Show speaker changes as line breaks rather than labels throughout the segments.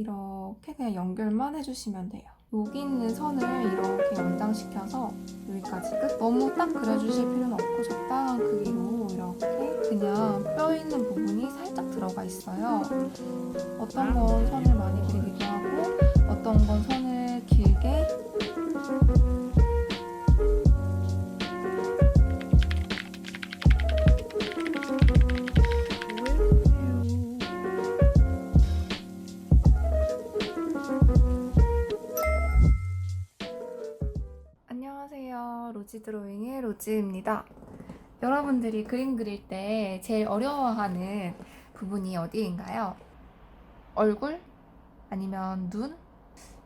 이렇게 그냥 연결만 해주시면 돼요. 여기 있는 선을 이렇게 연장시켜서 여기까지 끝. 너무 딱 그려주실 필요는 없고 적당한 크기로 이렇게 그냥 뼈 있는 부분이 살짝 들어가 있어요. 어떤 건 선을 많이 그리기도 하고 어떤 건 선을 길게 안녕하세요. 로지 드로잉의 로지입니다. 여러분들이 그림 그릴 때 제일 어려워하는 부분이 어디인가요? 얼굴? 아니면 눈?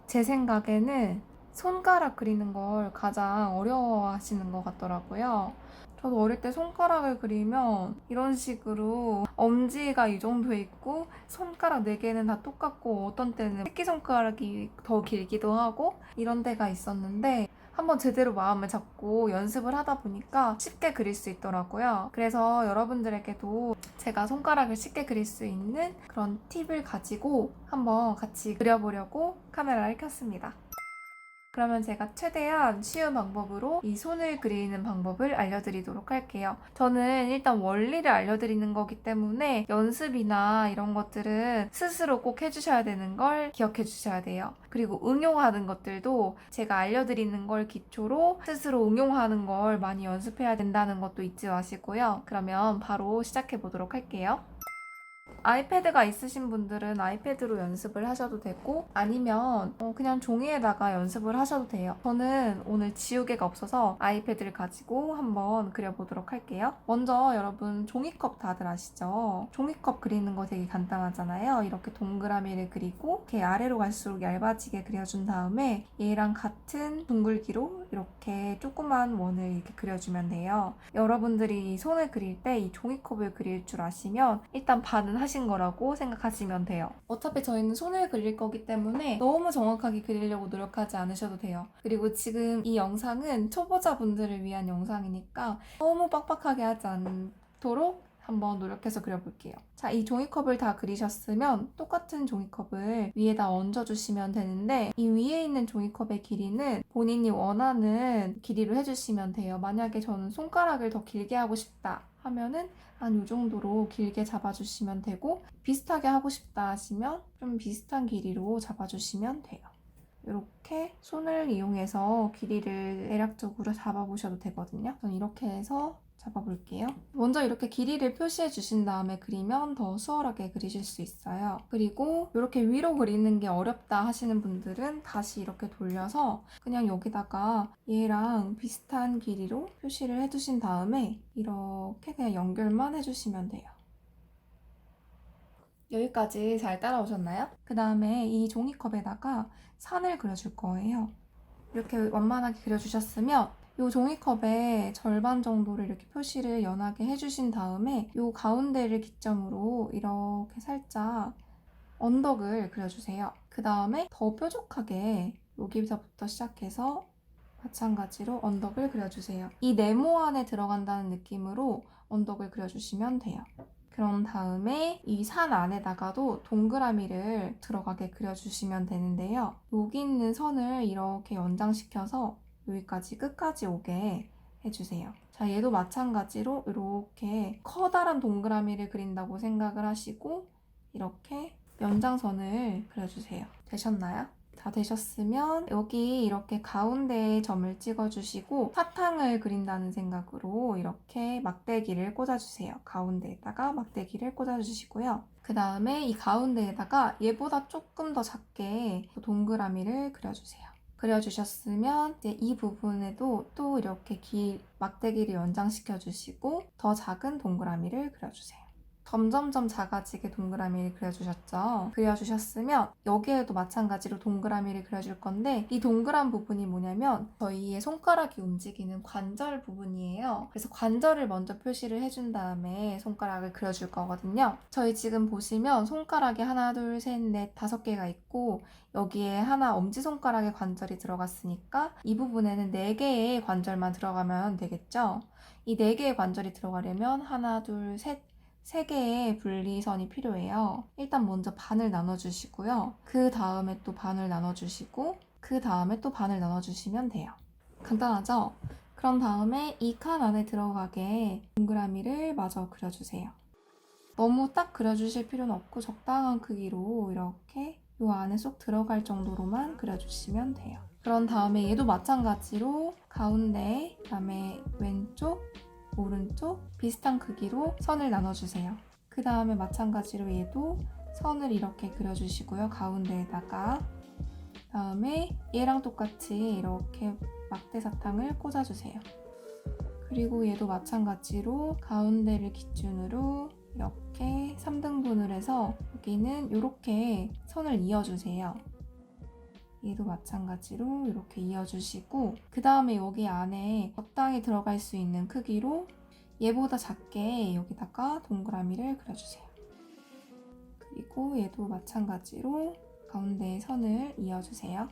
제 생각에는 손가락 그리는 걸 가장 어려워하시는 것 같더라고요. 저도 어릴 때 손가락을 그리면 이런 식으로 엄지가 이 정도 있고 손가락 4개는 다 똑같고 어떤 때는 새끼손가락이 더 길기도 하고 이런 데가 있었는데 한번 제대로 마음을 잡고 연습을 하다 보니까 쉽게 그릴 수 있더라고요. 그래서 여러분들에게도 제가 손가락을 쉽게 그릴 수 있는 그런 팁을 가지고 한번 같이 그려보려고 카메라를 켰습니다. 그러면 제가 최대한 쉬운 방법으로 이 손을 그리는 방법을 알려드리도록 할게요. 저는 일단 원리를 알려드리는 거기 때문에 연습이나 이런 것들은 스스로 꼭 해주셔야 되는 걸 기억해 주셔야 돼요. 그리고 응용하는 것들도 제가 알려드리는 걸 기초로 스스로 응용하는 걸 많이 연습해야 된다는 것도 잊지 마시고요. 그러면 바로 시작해 보도록 할게요. 아이패드가 있으신 분들은 아이패드로 연습을 하셔도 되고 아니면 어, 그냥 종이에다가 연습을 하셔도 돼요. 저는 오늘 지우개가 없어서 아이패드를 가지고 한번 그려보도록 할게요. 먼저 여러분 종이컵 다들 아시죠? 종이컵 그리는 거 되게 간단하잖아요. 이렇게 동그라미를 그리고 이렇게 아래로 갈수록 얇아지게 그려준 다음에 얘랑 같은 둥글기로 이렇게 조그만 원을 이렇게 그려주면 돼요. 여러분들이 손을 그릴 때 이 종이컵을 그릴 줄 아시면 일단 반은 하신 거라고 생각하시면 돼요. 어차피 저희는 손을 그릴 거기 때문에 너무 정확하게 그리려고 노력하지 않으셔도 돼요. 그리고 지금 이 영상은 초보자분들을 위한 영상이니까 너무 빡빡하게 하지 않도록 한번 노력해서 그려볼게요. 자, 이 종이컵을 다 그리셨으면 똑같은 종이컵을 위에다 얹어주시면 되는데 이 위에 있는 종이컵의 길이는 본인이 원하는 길이로 해주시면 돼요. 만약에 저는 손가락을 더 길게 하고 싶다 하면은 한 이 정도로 길게 잡아주시면 되고 비슷하게 하고 싶다 하시면 좀 비슷한 길이로 잡아주시면 돼요. 이렇게 손을 이용해서 길이를 대략적으로 잡아보셔도 되거든요. 저는 이렇게 해서 잡아볼게요. 먼저 이렇게 길이를 표시해 주신 다음에 그리면 더 수월하게 그리실 수 있어요. 그리고 이렇게 위로 그리는 게 어렵다 하시는 분들은 다시 이렇게 돌려서 그냥 여기다가 얘랑 비슷한 길이로 표시를 해주신 다음에 이렇게 그냥 연결만 해주시면 돼요. 여기까지 잘 따라오셨나요? 그 다음에 이 종이컵에다가 산을 그려줄 거예요. 이렇게 완만하게 그려주셨으면 이 종이컵의 절반 정도를 이렇게 표시를 연하게 해주신 다음에 이 가운데를 기점으로 이렇게 살짝 언덕을 그려주세요. 그 다음에 더 뾰족하게 여기서부터 시작해서 마찬가지로 언덕을 그려주세요. 이 네모 안에 들어간다는 느낌으로 언덕을 그려주시면 돼요. 그런 다음에 이 산 안에다가도 동그라미를 들어가게 그려주시면 되는데요. 여기 있는 선을 이렇게 연장시켜서 여기까지 끝까지 오게 해주세요. 자, 얘도 마찬가지로 이렇게 커다란 동그라미를 그린다고 생각을 하시고 이렇게 연장선을 그려주세요. 되셨나요? 다 되셨으면 여기 이렇게 가운데에 점을 찍어주시고 사탕을 그린다는 생각으로 이렇게 막대기를 꽂아주세요. 가운데에다가 막대기를 꽂아주시고요. 그 다음에 이 가운데에다가 얘보다 조금 더 작게 동그라미를 그려주세요. 그려주셨으면 이제 이 부분에도 또 이렇게 길 막대기를 연장시켜 주시고 더 작은 동그라미를 그려주세요. 점점점 작아지게 동그라미를 그려주셨죠? 그려주셨으면 여기에도 마찬가지로 동그라미를 그려줄 건데 이 동그란 부분이 뭐냐면 저희의 손가락이 움직이는 관절 부분이에요. 그래서 관절을 먼저 표시를 해준 다음에 손가락을 그려줄 거거든요. 저희 지금 보시면 손가락이 하나, 둘, 셋, 넷, 다섯 개가 있고 여기에 하나 엄지손가락의 관절이 들어갔으니까 이 부분에는 네 개의 관절만 들어가면 되겠죠? 이 네 개의 관절이 들어가려면 하나, 둘, 셋, 3개의 분리선이 필요해요. 일단 먼저 반을 나눠주시고요. 그 다음에 또 반을 나눠주시고, 그 다음에 또 반을 나눠주시면 돼요. 간단하죠? 그런 다음에 이 칸 안에 들어가게 동그라미를 마저 그려주세요. 너무 딱 그려주실 필요는 없고 적당한 크기로 이렇게 이 안에 쏙 들어갈 정도로만 그려주시면 돼요. 그런 다음에 얘도 마찬가지로 가운데, 그 다음에 왼쪽, 오른쪽 비슷한 크기로 선을 나눠주세요. 그 다음에 마찬가지로 얘도 선을 이렇게 그려주시고요. 가운데에다가 다음에 얘랑 똑같이 이렇게 막대 사탕을 꽂아주세요. 그리고 얘도 마찬가지로 가운데를 기준으로 이렇게 3등분을 해서 여기는 이렇게 선을 이어주세요. 얘도 마찬가지로 이렇게 이어주시고 그 다음에 여기 안에 적당히 들어갈 수 있는 크기로 얘보다 작게 여기다가 동그라미를 그려주세요. 그리고 얘도 마찬가지로 가운데에 선을 이어주세요.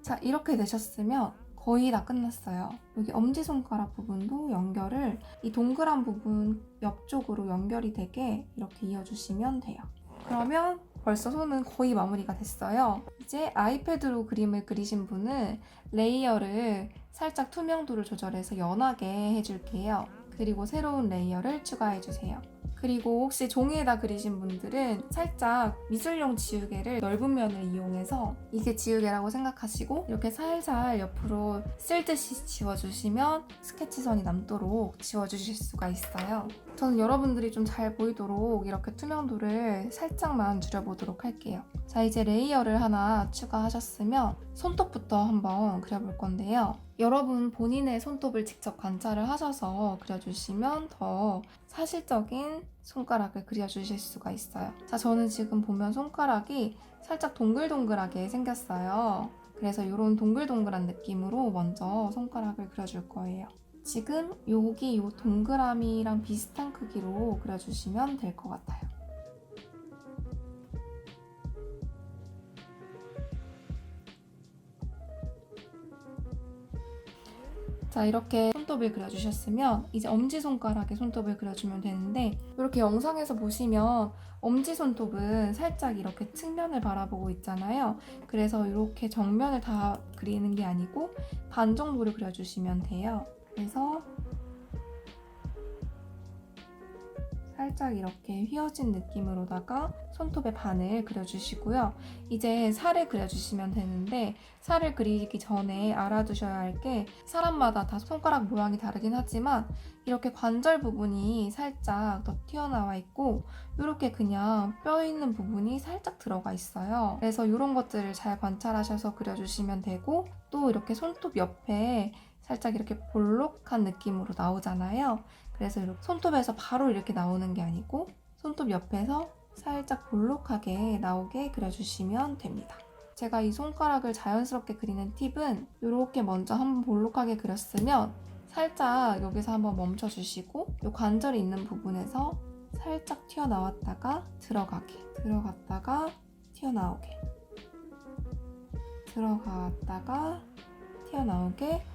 자 이렇게 되셨으면 거의 다 끝났어요. 여기 엄지손가락 부분도 연결을 이 동그란 부분 옆쪽으로 연결이 되게 이렇게 이어주시면 돼요. 그러면 벌써 손은 거의 마무리가 됐어요. 이제 아이패드로 그림을 그리신 분은 레이어를 살짝 투명도를 조절해서 연하게 해줄게요. 그리고 새로운 레이어를 추가해주세요. 그리고 혹시 종이에다 그리신 분들은 살짝 미술용 지우개를 넓은 면을 이용해서 이게 지우개라고 생각하시고 이렇게 살살 옆으로 쓸듯이 지워주시면 스케치선이 남도록 지워주실 수가 있어요. 저는 여러분들이 좀 잘 보이도록 이렇게 투명도를 살짝만 줄여보도록 할게요. 자, 이제 레이어를 하나 추가하셨으면 손톱부터 한번 그려볼 건데요. 여러분 본인의 손톱을 직접 관찰을 하셔서 그려주시면 더 사실적인 손가락을 그려주실 수가 있어요. 자, 저는 지금 보면 손가락이 살짝 동글동글하게 생겼어요. 그래서 이런 동글동글한 느낌으로 먼저 손가락을 그려줄 거예요. 지금 여기 이 동그라미랑 비슷한 크기로 그려주시면 될 것 같아요. 자 이렇게 손톱을 그려주셨으면 이제 엄지손가락에 손톱을 그려주면 되는데 이렇게 영상에서 보시면 엄지손톱은 살짝 이렇게 측면을 바라보고 있잖아요 그래서 이렇게 정면을 다 그리는 게 아니고 반 정도를 그려주시면 돼요 그래서 살짝 이렇게 휘어진 느낌으로다가 손톱의 반을 그려주시고요. 이제 살을 그려주시면 되는데 살을 그리기 전에 알아두셔야 할 게 사람마다 다 손가락 모양이 다르긴 하지만 이렇게 관절 부분이 살짝 더 튀어나와 있고 이렇게 그냥 뼈 있는 부분이 살짝 들어가 있어요. 그래서 이런 것들을 잘 관찰하셔서 그려주시면 되고 또 이렇게 손톱 옆에 살짝 이렇게 볼록한 느낌으로 나오잖아요. 그래서 이렇게 손톱에서 바로 이렇게 나오는 게 아니고 손톱 옆에서 살짝 볼록하게 나오게 그려주시면 됩니다. 제가 이 손가락을 자연스럽게 그리는 팁은 이렇게 먼저 한번 볼록하게 그렸으면 살짝 여기서 한번 멈춰주시고 이 관절이 있는 부분에서 살짝 튀어나왔다가 들어가게 들어갔다가 튀어나오게 들어갔다가 튀어나오게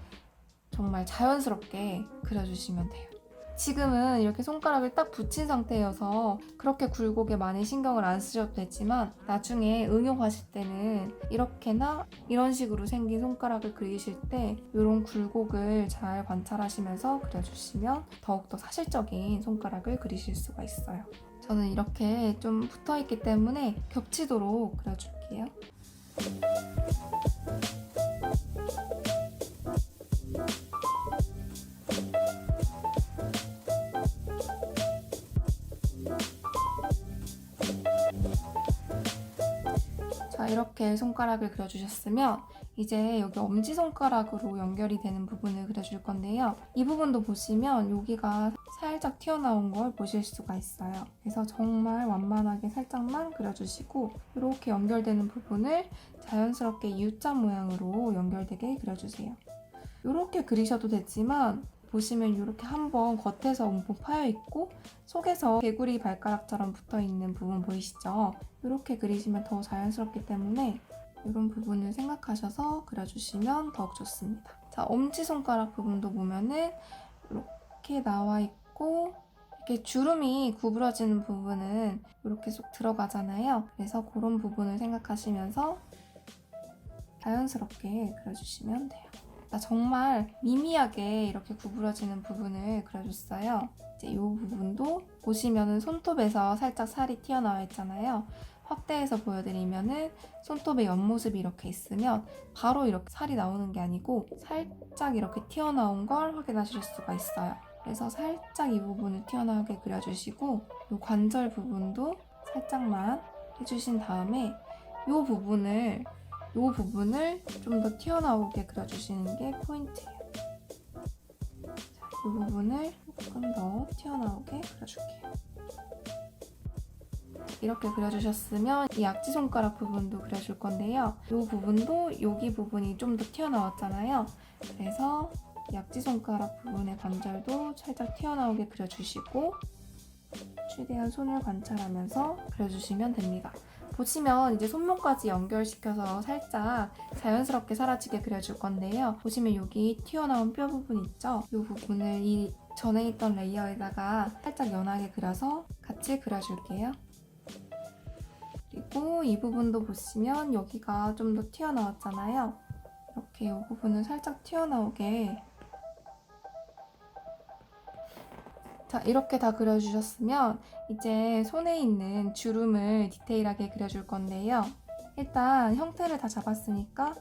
정말 자연스럽게 그려주시면 돼요. 지금은 이렇게 손가락을 딱 붙인 상태여서 그렇게 굴곡에 많이 신경을 안 쓰셔도 되지만 나중에 응용하실 때는 이렇게나 이런 식으로 생긴 손가락을 그리실 때 이런 굴곡을 잘 관찰하시면서 그려주시면 더욱더 사실적인 손가락을 그리실 수가 있어요. 저는 이렇게 좀 붙어 있기 때문에 겹치도록 그려줄게요. 자, 이렇게 손가락을 그려주셨으면 이제 여기 엄지손가락으로 연결이 되는 부분을 그려줄 건데요. 이 부분도 보시면 여기가 살짝 튀어나온 걸 보실 수가 있어요. 그래서 정말 완만하게 살짝만 그려주시고 이렇게 연결되는 부분을 자연스럽게 U자 모양으로 연결되게 그려주세요. 이렇게 그리셔도 되지만 보시면 이렇게 한번 겉에서 움푹 파여 있고 속에서 개구리 발가락처럼 붙어 있는 부분 보이시죠? 이렇게 그리시면 더 자연스럽기 때문에 이런 부분을 생각하셔서 그려주시면 더욱 좋습니다. 자, 엄지손가락 부분도 보면은 이렇게 나와 있고 이렇게 주름이 구부러지는 부분은 이렇게 쏙 들어가잖아요. 그래서 그런 부분을 생각하시면서 자연스럽게 그려주시면 돼요. 나 정말 미미하게 이렇게 구부러지는 부분을 그려줬어요. 이제 이 부분도 보시면은 손톱에서 살짝 살이 튀어나와 있잖아요. 확대해서 보여드리면은 손톱의 옆모습이 이렇게 있으면 바로 이렇게 살이 나오는 게 아니고 살짝 이렇게 튀어나온 걸 확인하실 수가 있어요. 그래서 살짝 이 부분을 튀어나오게 그려주시고 이 관절 부분도 살짝만 해주신 다음에 이 부분을 이 부분을 좀 더 튀어나오게 그려주시는 게 포인트예요. 자, 이 부분을 조금 더 튀어나오게 그려줄게요. 이렇게 그려주셨으면 이 약지 손가락 부분도 그려줄 건데요. 이 부분도 여기 부분이 좀 더 튀어나왔잖아요. 그래서 약지 손가락 부분의 관절도 살짝 튀어나오게 그려주시고 최대한 손을 관찰하면서 그려주시면 됩니다. 보시면 이제 손목까지 연결시켜서 살짝 자연스럽게 사라지게 그려줄 건데요. 보시면 여기 튀어나온 뼈 부분 있죠? 이 부분을 이 전에 있던 레이어에다가 살짝 연하게 그려서 같이 그려줄게요. 그리고 이 부분도 보시면 여기가 좀 더 튀어나왔잖아요. 이렇게 이 부분을 살짝 튀어나오게 자, 이렇게 다 그려주셨으면 이제 손에 있는 주름을 디테일하게 그려줄 건데요. 일단 형태를 다 잡았으니까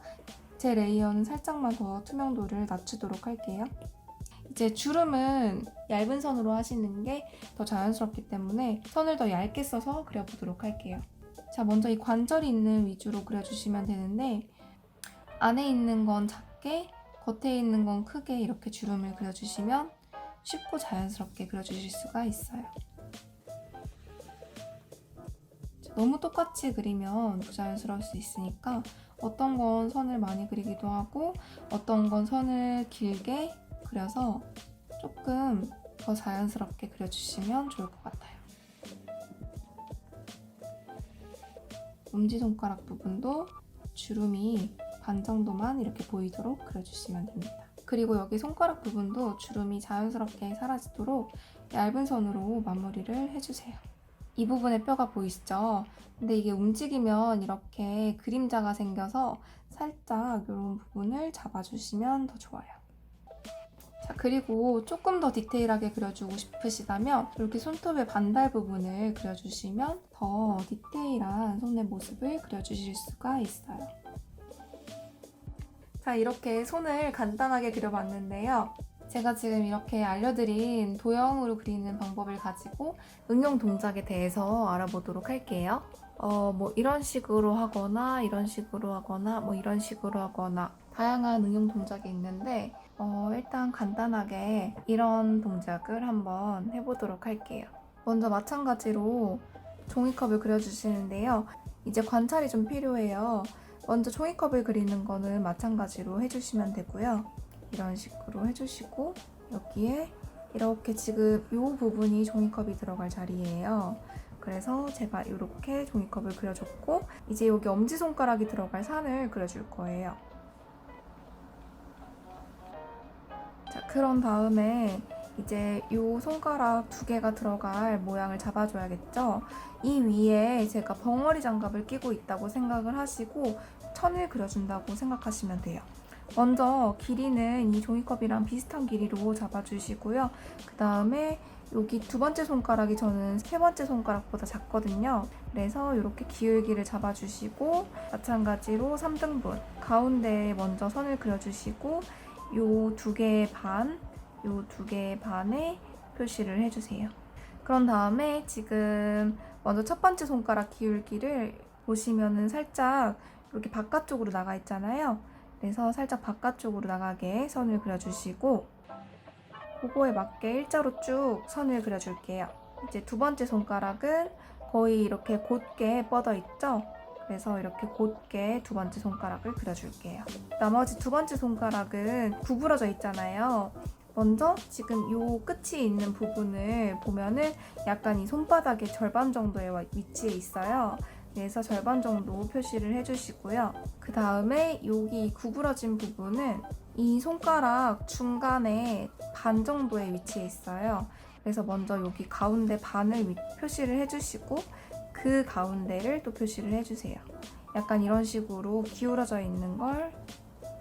제 레이어는 살짝만 더 투명도를 낮추도록 할게요. 이제 주름은 얇은 선으로 하시는 게 더 자연스럽기 때문에 선을 더 얇게 써서 그려보도록 할게요. 자, 먼저 이 관절이 있는 위주로 그려주시면 되는데 안에 있는 건 작게, 겉에 있는 건 크게 이렇게 주름을 그려주시면 쉽고 자연스럽게 그려주실 수가 있어요. 너무 똑같이 그리면 부자연스러울 수 있으니까 어떤 건 선을 많이 그리기도 하고 어떤 건 선을 길게 그려서 조금 더 자연스럽게 그려주시면 좋을 것 같아요. 엄지손가락 부분도 주름이 반 정도만 이렇게 보이도록 그려주시면 됩니다. 그리고 여기 손가락 부분도 주름이 자연스럽게 사라지도록 얇은 선으로 마무리를 해주세요. 이 부분에 뼈가 보이시죠? 근데 이게 움직이면 이렇게 그림자가 생겨서 살짝 이런 부분을 잡아주시면 더 좋아요. 자, 그리고 조금 더 디테일하게 그려주고 싶으시다면 이렇게 손톱의 반달 부분을 그려주시면 더 디테일한 손의 모습을 그려주실 수가 있어요. 자, 이렇게 손을 간단하게 그려봤는데요. 제가 지금 이렇게 알려드린 도형으로 그리는 방법을 가지고 응용 동작에 대해서 알아보도록 할게요. 어, 뭐 이런 식으로 하거나 이런 식으로 하거나 뭐 이런 식으로 하거나 다양한 응용 동작이 있는데 어, 일단 간단하게 이런 동작을 한번 해보도록 할게요. 먼저 마찬가지로 종이컵을 그려주시는데요. 이제 관찰이 좀 필요해요. 먼저 종이컵을 그리는 거는 마찬가지로 해주시면 되고요. 이런 식으로 해주시고 여기에 이렇게 지금 이 부분이 종이컵이 들어갈 자리예요. 그래서 제가 이렇게 종이컵을 그려줬고 이제 여기 엄지손가락이 들어갈 산을 그려줄 거예요. 자, 그런 다음에 이제 이 손가락 두 개가 들어갈 모양을 잡아줘야겠죠? 이 위에 제가 벙어리 장갑을 끼고 있다고 생각을 하시고 천을 그려준다고 생각하시면 돼요. 먼저 길이는 이 종이컵이랑 비슷한 길이로 잡아주시고요. 그 다음에 여기 두 번째 손가락이 저는 세 번째 손가락보다 작거든요. 그래서 이렇게 기울기를 잡아주시고 마찬가지로 3등분 가운데에 먼저 선을 그려주시고 요 두 개의 반, 요 두 개의 반에 표시를 해주세요. 그런 다음에 지금 먼저 첫 번째 손가락 기울기를 보시면은 살짝 이렇게 바깥쪽으로 나가 있잖아요. 그래서 살짝 바깥쪽으로 나가게 선을 그려주시고 그거에 맞게 일자로 쭉 선을 그려줄게요. 이제 두 번째 손가락은 거의 이렇게 곧게 뻗어 있죠? 그래서 이렇게 곧게 두 번째 손가락을 그려줄게요. 나머지 두 번째 손가락은 구부러져 있잖아요. 먼저 지금 요 끝이 있는 부분을 보면은 약간 이 손바닥의 절반 정도의 위치에 있어요. 그래서 절반 정도 표시를 해주시고요. 그 다음에 여기 구부러진 부분은 이 손가락 중간에 반 정도의 위치에 있어요. 그래서 먼저 여기 가운데 반을 위- 표시를 해주시고 그 가운데를 또 표시를 해주세요. 약간 이런 식으로 기울어져 있는 걸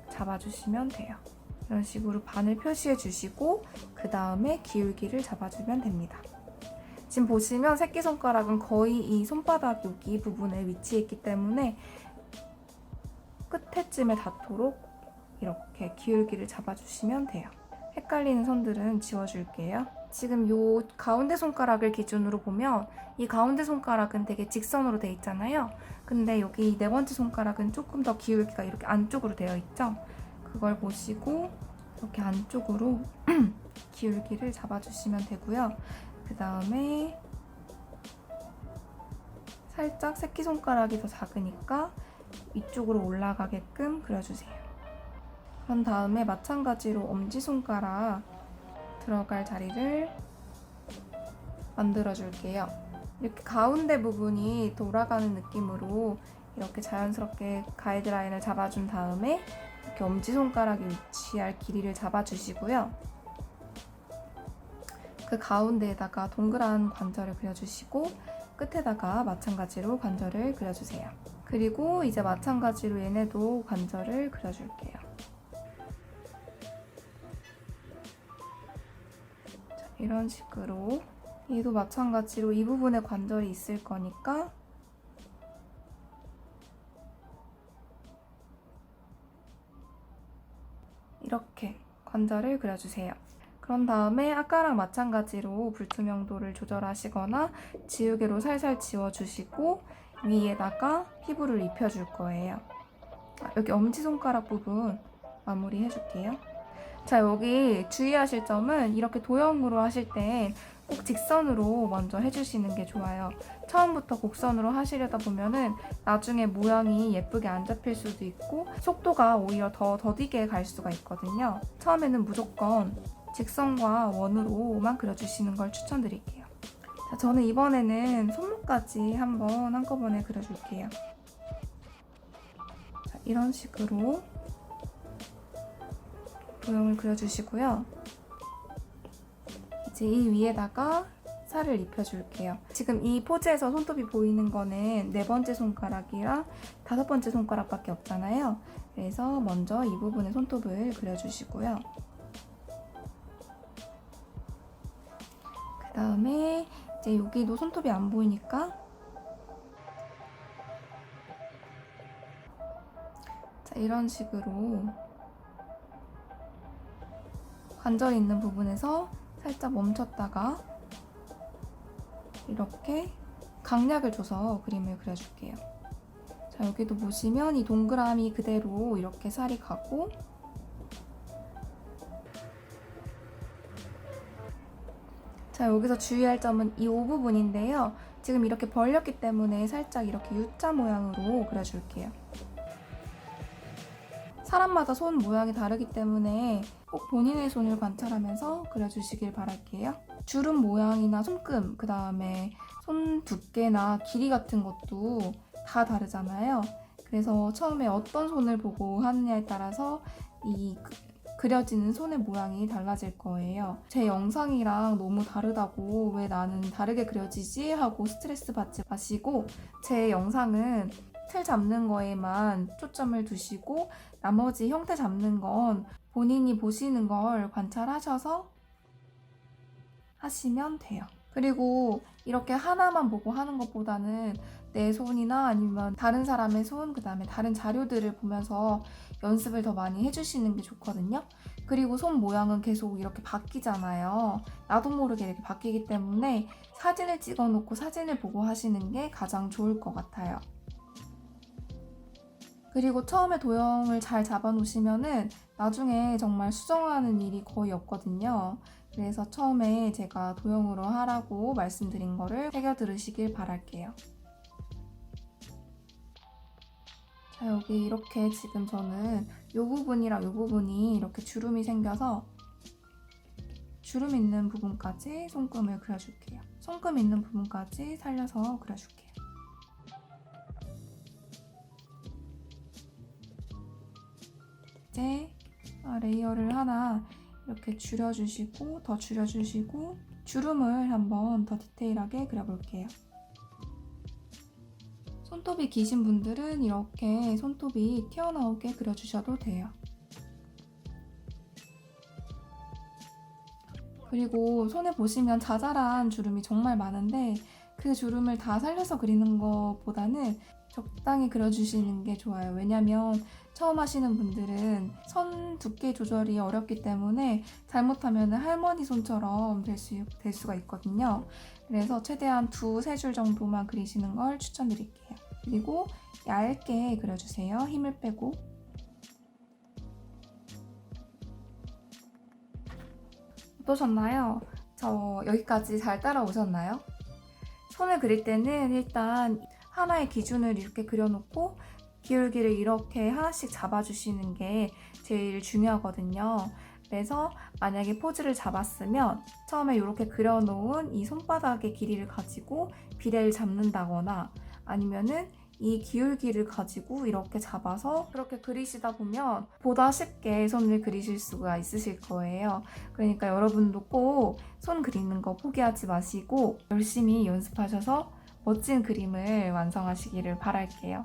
잡아주시면 돼요. 이런 식으로 반을 표시해 주시고 그 다음에 기울기를 잡아주면 됩니다. 지금 보시면 새끼손가락은 거의 이 손바닥 여기 부분에 위치해 있기 때문에 끝에쯤에 닿도록 이렇게 기울기를 잡아주시면 돼요. 헷갈리는 선들은 지워줄게요. 지금 요 가운데 손가락을 기준으로 보면 이 가운데 손가락은 되게 직선으로 돼 있잖아요. 근데 여기 네 번째 손가락은 조금 더 기울기가 이렇게 안쪽으로 되어 있죠. 그걸 보시고 이렇게 안쪽으로 기울기를 잡아주시면 되고요. 그 다음에 살짝 새끼손가락이 더 작으니까 위쪽으로 올라가게끔 그려주세요. 그런 다음에 마찬가지로 엄지손가락 들어갈 자리를 만들어 줄게요. 이렇게 가운데 부분이 돌아가는 느낌으로 이렇게 자연스럽게 가이드라인을 잡아준 다음에 이렇게 엄지손가락이 위치할 길이를 잡아주시고요. 그 가운데에다가 동그란 관절을 그려주시고 끝에다가 마찬가지로 관절을 그려주세요. 그리고 이제 마찬가지로 얘네도 관절을 그려줄게요. 자, 이런 식으로 얘도 마찬가지로 이 부분에 관절이 있을 거니까 이렇게 관절을 그려주세요. 그런 다음에 아까랑 마찬가지로 불투명도를 조절하시거나 지우개로 살살 지워주시고 위에다가 피부를 입혀줄 거예요. 아, 여기 엄지손가락 부분 마무리 해줄게요. 자, 여기 주의하실 점은 이렇게 도형으로 하실 때 꼭 직선으로 먼저 해주시는 게 좋아요. 처음부터 곡선으로 하시려다 보면은 나중에 모양이 예쁘게 안 잡힐 수도 있고 속도가 오히려 더 더디게 갈 수가 있거든요. 처음에는 무조건 직선과 원으로만 그려주시는 걸 추천드릴게요. 자, 저는 이번에는 손목까지 한번 한꺼번에 그려줄게요. 자, 이런 식으로 도형을 그려주시고요. 이제 이 위에다가 살을 입혀줄게요. 지금 이 포즈에서 손톱이 보이는 거는 네 번째 손가락이랑 다섯 번째 손가락밖에 없잖아요. 그래서 먼저 이 부분에 손톱을 그려주시고요. 그 다음에 이제 여기도 손톱이 안 보이니까 자 이런 식으로 관절이 있는 부분에서 살짝 멈췄다가 이렇게 강약을 줘서 그림을 그려줄게요. 자 여기도 보시면 이 동그라미 그대로 이렇게 살이 가고 자 여기서 주의할 점은 이 O 부분인데요. 지금 이렇게 벌렸기 때문에 살짝 이렇게 U자 모양으로 그려줄게요. 사람마다 손 모양이 다르기 때문에 꼭 본인의 손을 관찰하면서 그려주시길 바랄게요. 주름 모양이나 손금, 그 다음에 손 두께나 길이 같은 것도 다 다르잖아요. 그래서 처음에 어떤 손을 보고 하느냐에 따라서 이 그- 그려지는 손의 모양이 달라질 거예요. 제 영상이랑 너무 다르다고 왜 나는 다르게 그려지지? 하고 스트레스 받지 마시고 제 영상은 틀 잡는 거에만 초점을 두시고 나머지 형태 잡는 건 본인이 보시는 걸 관찰하셔서 하시면 돼요. 그리고 이렇게 하나만 보고 하는 것보다는 내 손이나 아니면 다른 사람의 손, 그 다음에 다른 자료들을 보면서 연습을 더 많이 해주시는 게 좋거든요. 그리고 손 모양은 계속 이렇게 바뀌잖아요. 나도 모르게 이렇게 바뀌기 때문에 사진을 찍어 놓고 사진을 보고 하시는 게 가장 좋을 것 같아요. 그리고 처음에 도형을 잘 잡아 놓으시면은 나중에 정말 수정하는 일이 거의 없거든요. 그래서 처음에 제가 도형으로 하라고 말씀드린 거를 새겨 들으시길 바랄게요. 자, 여기 이렇게 지금 저는 이 부분이랑 이 부분이 이렇게 주름이 생겨서 주름 있는 부분까지 손금을 그려줄게요. 손금 있는 부분까지 살려서 그려줄게요. 이제 아, 레이어를 하나 이렇게 줄여주시고 더 줄여주시고 주름을 한번 더 디테일하게 그려볼게요. 손톱이 기신 분들은 이렇게 손톱이 튀어나오게 그려주셔도 돼요. 그리고 손에 보시면 자잘한 주름이 정말 많은데 그 주름을 다 살려서 그리는 것보다는 적당히 그려주시는 게 좋아요. 왜냐면 처음 하시는 분들은 선 두께 조절이 어렵기 때문에 잘못하면 할머니 손처럼 될, 수, 될 수가 있거든요. 그래서 최대한 두세 줄 정도만 그리시는 걸 추천드릴게요. 그리고 얇게 그려주세요. 힘을 빼고. 어떠셨나요? 저 여기까지 잘 따라오셨나요? 손을 그릴 때는 일단 하나의 기준을 이렇게 그려놓고 기울기를 이렇게 하나씩 잡아주시는 게 제일 중요하거든요. 그래서 만약에 포즈를 잡았으면 처음에 이렇게 그려놓은 이 손바닥의 길이를 가지고 비례를 잡는다거나 아니면은 이 기울기를 가지고 이렇게 잡아서 그렇게 그리시다 보면 보다 쉽게 손을 그리실 수가 있으실 거예요. 그러니까 여러분도 꼭 손 그리는 거 포기하지 마시고 열심히 연습하셔서 멋진 그림을 완성하시기를 바랄게요.